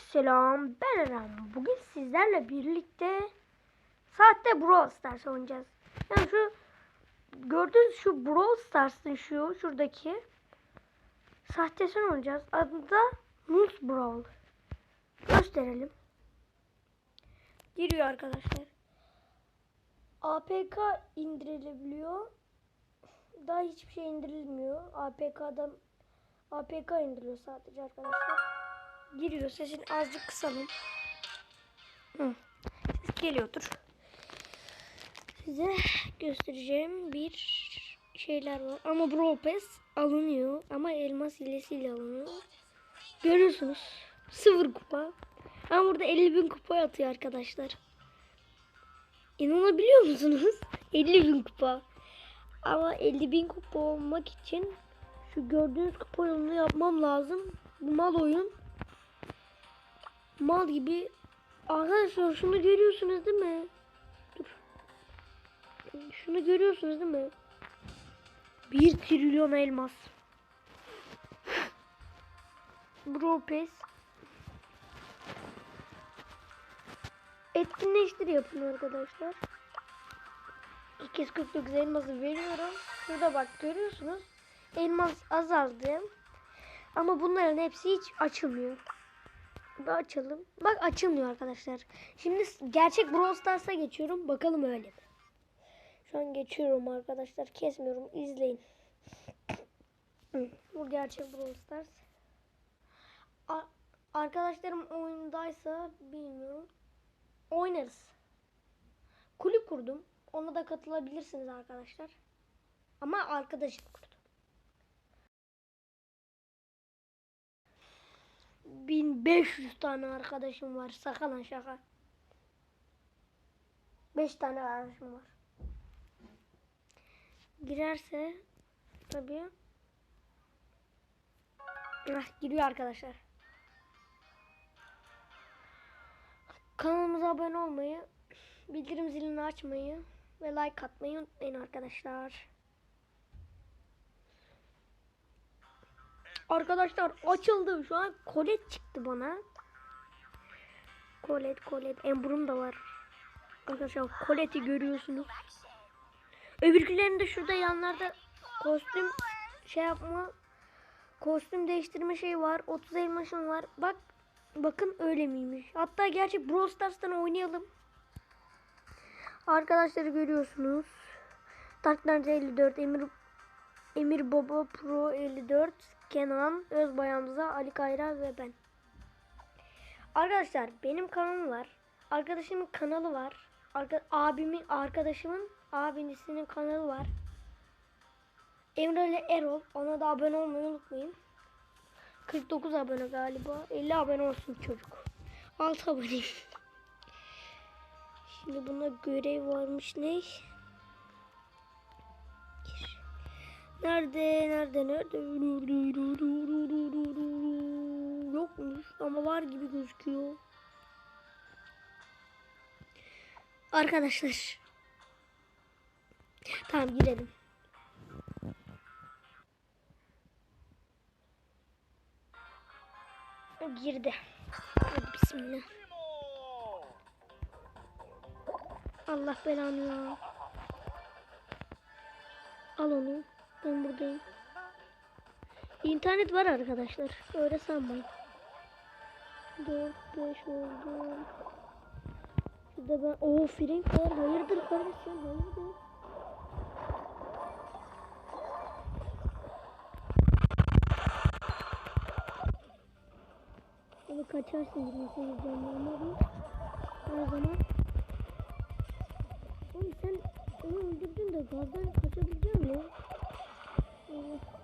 selam. Ben Eren. Bugün sizlerle birlikte saatte Brawl Stars oynayacağız. Yani şu gördüğünüz şu Brawl Stars'ın şu şuradaki sahtesini oynayacağız. Adı da Moose Brawl. Gösterelim. Giriyor arkadaşlar. APK indirilebiliyor. Daha hiçbir şey indirilmiyor. APK'dan APK indiriliyor sadece arkadaşlar. Giriyor. Sesini azıcık kısalım. Hı. Ses geliyordur. Size göstereceğim bir şeyler var. Ama Pass alınıyor. Ama elmas hilesiyle alınıyor. Görüyorsunuz. Sıfır kupa. Ama burada 50 bin kupa atıyor arkadaşlar. İnanabiliyor musunuz? 50 bin kupa. Ama 50 bin kupa olmak için şu gördüğünüz kupa yolunu yapmam lazım. Bu mal oyun. Mal gibi. Arkadaşlar şunu görüyorsunuz değil mi? Dur. Şunu görüyorsunuz değil mi? 1 trilyon elmas. Bro Pass. Etkinleştir yapın arkadaşlar. 249 elması veriyorum. Şurada bak görüyorsunuz. Elmas azaldı. Ama bunların hepsi hiç açılmıyor. Bir açalım. Bak açılmıyor arkadaşlar. Şimdi gerçek Brawl Stars'a geçiyorum. Bakalım öyle mi? Şu an geçiyorum arkadaşlar. Kesmiyorum. İzleyin. Bu gerçek Brawl Stars. Arkadaşlarım oyundaysa bilmiyorum. Oynarız. Kulüp kurdum. Ona da katılabilirsiniz arkadaşlar. Ama arkadaşım kurdum. 1500 tane arkadaşım var. Sakalan şaka. 5 tane arkadaşım var. Girerse tabii. Ah, giriyor arkadaşlar. Kanalımıza abone olmayı, bildirim zilini açmayı ve like atmayı unutmayın arkadaşlar. Arkadaşlar açıldı. Şu an kolet çıktı bana. Kolet kolet. Embrun da var. Arkadaşlar koleti görüyorsunuz. Öbürkülerinde şurada yanlarda kostüm şey yapma kostüm değiştirme şey var. 30 elmasım var. Bak bakın öyle miymiş. Hatta gerçi Brawl Stars'tan oynayalım. Arkadaşları görüyorsunuz. Darklands 54 Emir Emir Baba Pro 54 Kenan Özbay Hamza Ali Kayra ve ben. Arkadaşlar benim kanalım var. Arkadaşımın kanalı var. Arka, abimin arkadaşımın abisinin kanalı var. Emre ile Erol. Ona da abone olmayı unutmayın. 49 abone galiba. 50 abone olsun çocuk. 6 abone. Şimdi buna görev varmış ne? Nerede? Nerede? Nerede? Yokmuş ama var gibi gözüküyor. Arkadaşlar. Tamam girelim. Girdi. Hadi bismillah. Allah belanı ya. Al onu. Ben buradayım. İnternet var arkadaşlar. Öyle sanmayın. 4 5 oldu. Şurada ben o Frank var. Hayırdır kardeşim? Hayırdır? Onu kaçarsın 28 canlı her zaman Oğlum sen onu öldürdün de gazdan kaçabilecek mi? Allah.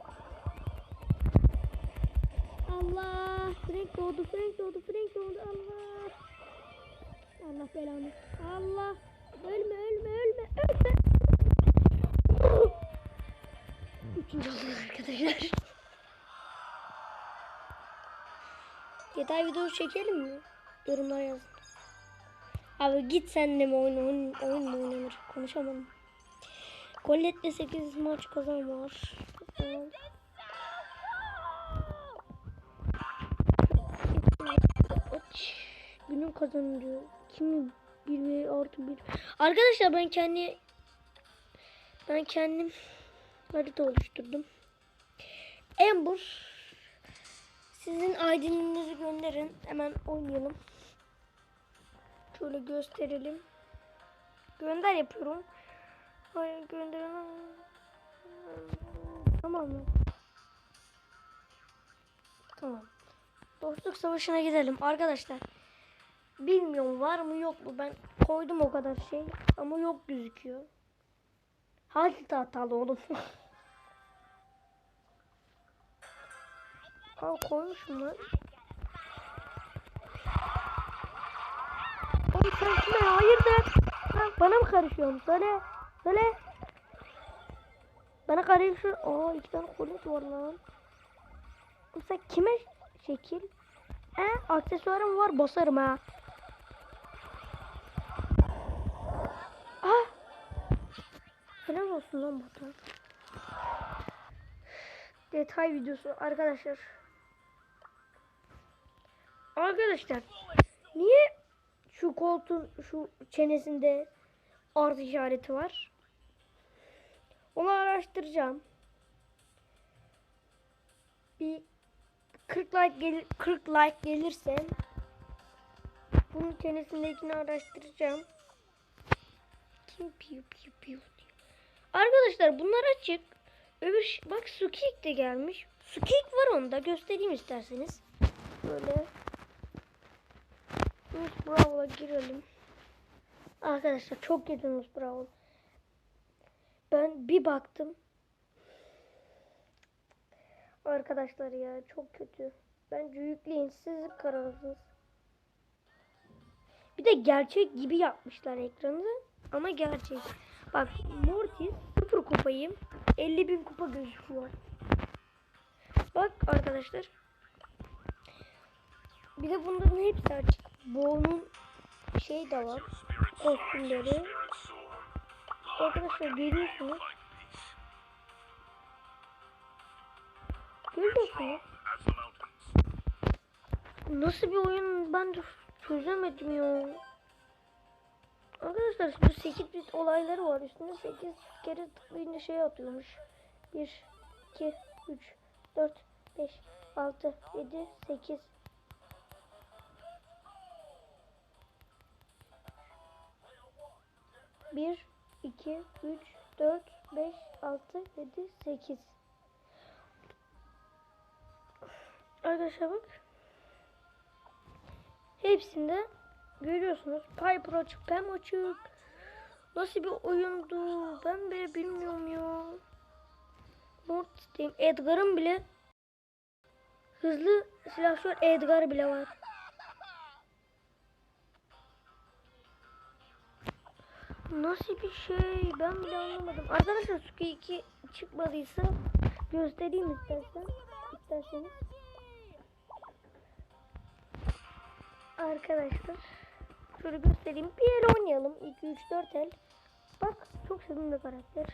Allah. Frank doğdu, Frank doğdu, Frank doğdu. Allah. Allah belanı. Allah. Ölme, ölme, ölme, ölme. Üçüncü arkadaşlar. Detay videosu çekelim mi? Yorumlara yazın. Abi git sen de mi oyun, oyun, oyun mu oynanır? Konuşamadım. Colette'le 8 maç kazan var. Ot. kazanın diyor. Kimi bir ve artı bir. Arkadaşlar ben kendi ben kendim harita oluşturdum. Ember sizin ID'nizi gönderin. Hemen oynayalım. Şöyle gösterelim. Gönder yapıyorum. Hayır gönderelim. Tamam mı? Tamam. Dostluk savaşına gidelim arkadaşlar. Bilmiyorum var mı yok mu ben koydum o kadar şey ama yok gözüküyor. Harita hatalı oğlum. Aa koymuşum lan. Oğlum sen kime hayırdır? Ha, bana mı karışıyorsun? Söyle. Söyle. Bana karışıyor. Aa iki tane kolet var lan. Oğlum sen kime şekil? He aksesuarım var basarım ha. Ah. Helal olsun lan Batuhan. Detay videosu arkadaşlar. Arkadaşlar niye şu koltuğun şu çenesinde artı işareti var? Onu araştıracağım. Bir 40 like gel 40 like gelirse bunun çenesindekini araştıracağım. Kim piu piu piu. Arkadaşlar bunlar açık. Öbür bak Sukik de gelmiş. Sukik var onda göstereyim isterseniz. Böyle. Miss Brawl'a girelim. Arkadaşlar çok Miss Brawl. Ben bir baktım. Arkadaşlar ya çok kötü. Bence yükleyin siz kararınız. Bir de gerçek gibi yapmışlar ekranı. Ama gerçek. Bak Mortis sıfır kupayım. 50 bin kupa gözüküyor. Bak arkadaşlar. Bir de bunların hepsi açık. Bo'nun şey de var. Kostümleri. Arkadaşlar görüyorsunuz. Nasıl bir oyun ben de çözemedim ya. Arkadaşlar bu 8 bit olayları var. Üstüne 8 kere tıklayınca şey atıyormuş. 1, 2, 3, 4, 5, 6, 7, 8. Bir, iki, üç, dört, beş, altı, yedi, sekiz. Arkadaşlar bak. Hepsinde görüyorsunuz. Piper açık, Pam açık. Nasıl bir oyundu? Ben bile bilmiyorum ya. Mortis'teyim. Edgar'ın bile hızlı silahşör Edgar bile var. Nasıl bir şey? Ben bile anlamadım. Arkadaşlar Suki 2 çıkmadıysa göstereyim istersen. İsterseniz. Arkadaşlar şöyle göstereyim. Bir el oynayalım. 2 3 4 el. Bak çok sevimli karakter.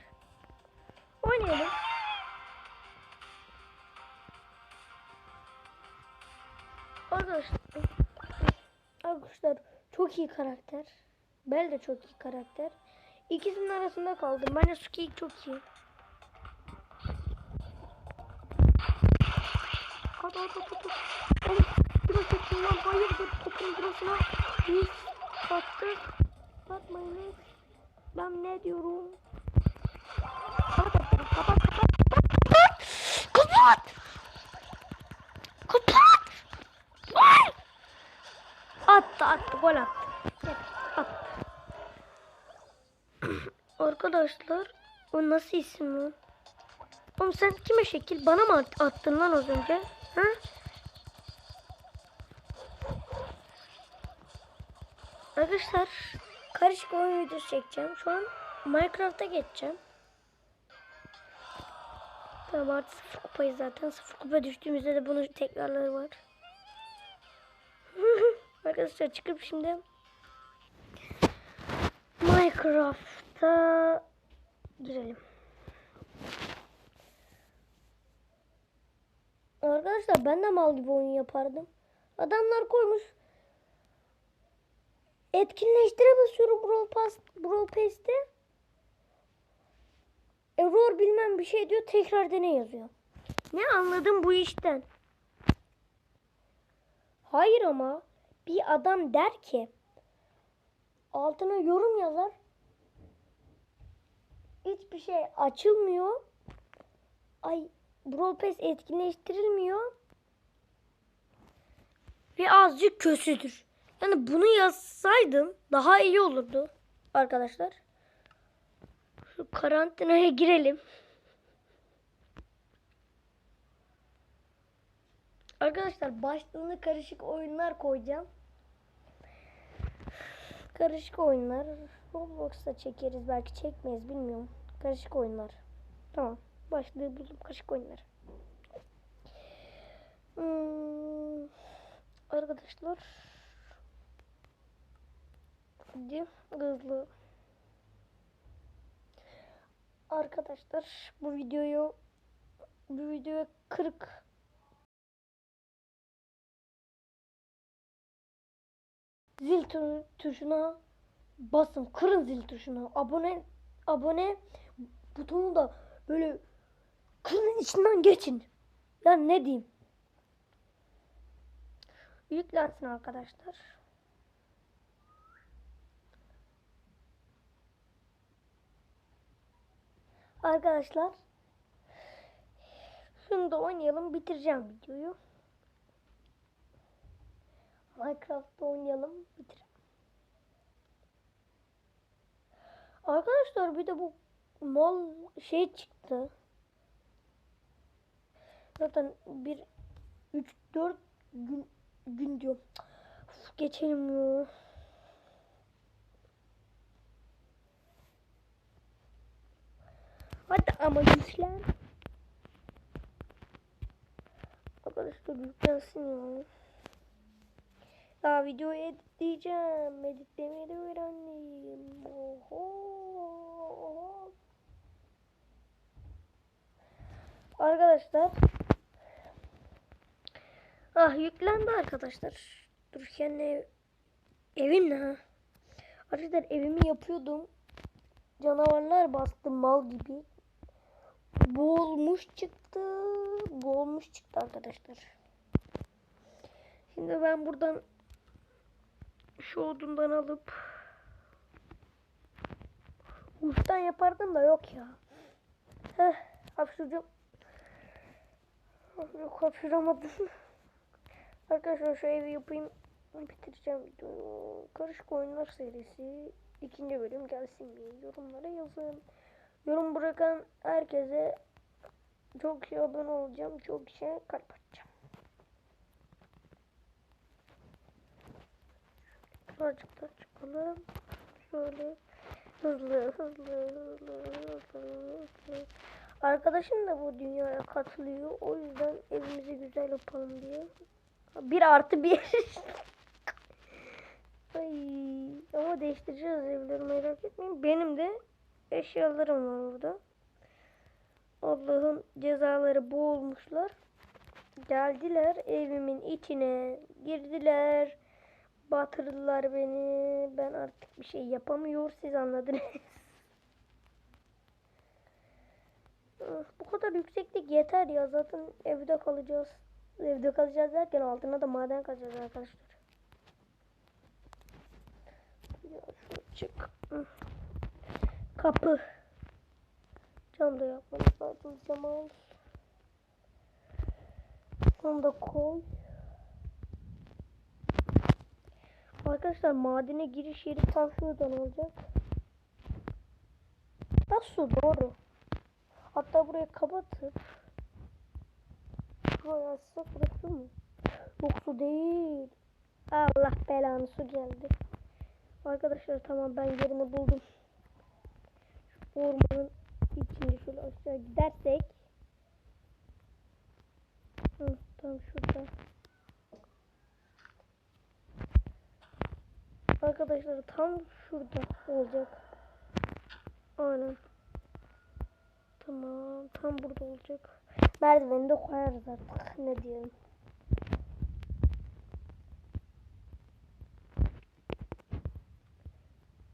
Oynayalım. Arkadaşlar Arkadaşlar çok iyi karakter. Bel de çok iyi karakter. İkisinin arasında kaldım. Bence Suki çok iyi. Hadi hadi hadi. hadi. Çekin lan. Hayırdır topun burasına. Biz attık. Atmayınız. Ben ne diyorum? Kapat kapat kapat kapat. Kapat. Kapat. Kapat. Attı attı gol attı. Evet, attı. Arkadaşlar o nasıl isim lan? Oğlum sen kime şekil? Bana mı at- attın lan az önce? Ha? Arkadaşlar karışık oyun videosu çekeceğim. Şu an Minecraft'a geçeceğim. Tamam artık sıfır kupayız zaten. Sıfır kupa düştüğümüzde de bunun tekrarları var. Arkadaşlar çıkıp şimdi Minecraft'a girelim. Arkadaşlar ben de mal gibi oyun yapardım. Adamlar koymuş Etkinleştire basıyorum Brawl Pass, Brawl Pass'te. Error bilmem bir şey diyor tekrar dene yazıyor. Ne anladım bu işten? Hayır ama bir adam der ki altına yorum yazar. Hiçbir şey açılmıyor. Ay Brawl Pass etkinleştirilmiyor. Ve azıcık kötüdür. Yani bunu yazsaydım daha iyi olurdu arkadaşlar. Şu karantinaya girelim. Arkadaşlar başlığına karışık oyunlar koyacağım. Karışık oyunlar. Roblox'ta çekeriz belki çekmeyiz bilmiyorum. Karışık oyunlar. Tamam. Başlığı buldum. Karışık oyunlar. Hmm, arkadaşlar. Hadi hızlı. Arkadaşlar bu videoyu bu videoya 40 zil tu- tuşuna basın. Kırın zil tuşuna. Abone abone butonu da böyle kırın içinden geçin. Ya ne diyeyim? Yüklensin arkadaşlar. Arkadaşlar şunu da oynayalım bitireceğim videoyu. Minecraft'ta oynayalım bitir. Arkadaşlar bir de bu mal şey çıktı. Zaten bir 3 4 gün gün diyorum. Uf, geçelim ya. Hadi ama yüklen. Arkadaşlar yüklensin ya. Daha videoyu editleyeceğim. Editlemeyi de öğrendim. Oho. Arkadaşlar. Ah yüklendi arkadaşlar. Dururken ev, evim ne? Arkadaşlar evimi yapıyordum. Canavarlar bastı mal gibi. Boğulmuş çıktı. Boğulmuş çıktı arkadaşlar. Şimdi ben buradan şu odundan alıp uçtan yapardım da yok ya. Heh, hapşuracağım. Yok hapşuramadım. Arkadaşlar şu evi yapayım. Bitireceğim videoyu. Karışık oyunlar serisi ikinci bölüm gelsin mi? Yorumlara yazın. Yorum bırakan herkese çok şey abone olacağım. Çok şey kalp atacağım. Birazcık da çıkalım. Şöyle hızlı hızlı hızlı hızlı hızlı. Arkadaşım da bu dünyaya katılıyor. O yüzden evimizi güzel yapalım diye. Bir artı bir. Ay, ama değiştireceğiz evleri merak etmeyin. Benim de eşyalarım var orada. Allah'ın cezaları boğulmuşlar. Geldiler evimin içine girdiler. Batırdılar beni. Ben artık bir şey yapamıyor. Siz anladınız. Ah, Bu kadar yükseklik yeter ya. Zaten evde kalacağız. Evde kalacağız derken altına da maden kazacağız arkadaşlar. Ya şunu çık. Kapı. Cam da yapmamız lazım zaman. Onu da koy. Arkadaşlar madene giriş yeri tam şuradan olacak. Nasıl doğru. Hatta burayı kapatıp Burayı açsak burası mı? Yok su değil. Allah belanı su geldi. Arkadaşlar tamam ben yerini buldum. Ormanın içinde şöyle aşağı gidersek. Hı, tam şurada. Arkadaşlar tam şurada olacak. Aynen. Tamam. Tam burada olacak. Merdiveni de koyarız artık. Ne diyelim.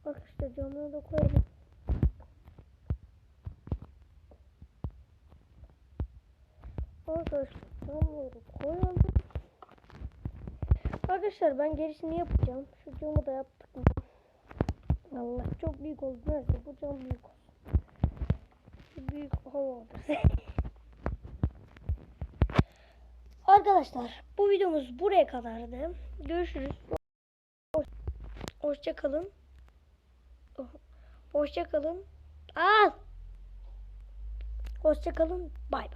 Arkadaşlar camları da koyalım. Arkadaşlar camları koyalım. Arkadaşlar ben gerisini yapacağım. Şu camı da yaptık mı? Allah çok büyük oldu. Neyse bu cam büyük olsun. Şu büyük havadır. Arkadaşlar bu videomuz buraya kadardı. Görüşürüz. Hoşça kalın. Hoşça kalın. Al. Hoşça kalın. Bay bay.